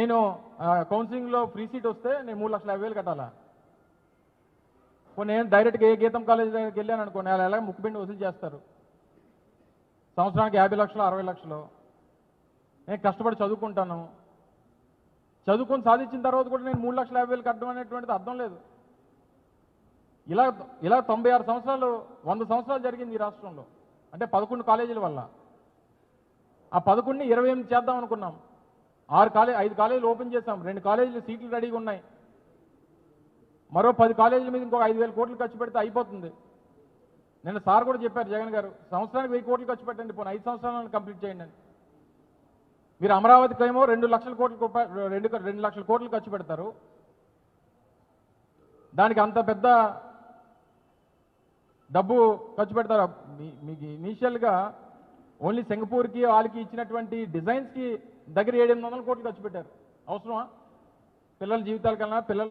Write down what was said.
నేను కౌన్సిలింగ్లో free seat వస్తే నేను మూడు లక్షల యాభై వేలు కట్టాలా? నేను డైరెక్ట్గా ఏ గీతం కాలేజ్ దగ్గరికి వెళ్ళాను అనుకోండి అలా ఎలాగ ముక్కుపిండి వసూలు చేస్తారు? సంవత్సరానికి యాభై లక్షలు అరవై లక్షలు. నేను కష్టపడి చదువుకుంటాను. చదువుకొని సాధించిన తర్వాత కూడా నేను మూడు లక్షల యాభై వేలు కట్టడం అనేటువంటిది అర్థం లేదు. ఇలా ఇలా తొంభై ఆరు సంవత్సరాలు వంద సంవత్సరాలు జరిగింది ఈ రాష్ట్రంలో. అంటే పదకొండు కాలేజీల వల్ల. ఆ పదకొండుని ఇరవై ఎనిమిది చేద్దాం అనుకున్నాం. ఆరు కాలేజ్ ఐదు కాలేజీలు ఓపెన్ చేసాం రెండు కాలేజీలు సీట్లు రెడీగా ఉన్నాయి. మరో పది కాలేజీల మీద ఇంకొక ఐదు వేల కోట్లు ఖర్చు పెడితే అయిపోతుంది. నిన్న సార్ కూడా చెప్పారు జగన్ గారు సంవత్సరానికి వెయ్యి కోట్లు ఖర్చు పెట్టండి పోనీ ఐదు సంవత్సరాలను కంప్లీట్ చేయండి అని. మీరు అమరావతికి ఏమో రెండు లక్షల కోట్లు రెండు రెండు లక్షల కోట్లు ఖర్చు పెడతారు. దానికి అంత పెద్ద డబ్బు ఖర్చు పెడతారు. మీ- మీకు ఇనీషియల్గా ఓన్లీ సింగపూర్కి వాళ్ళకి ఇచ్చినటువంటి డిజైన్స్కి దగ్గర ఏడు ఎనిమిది వందల కోట్లు ఖర్చు పెట్టారు. అవసరమా? పిల్లల జీవితాల కన్నా పిల్లల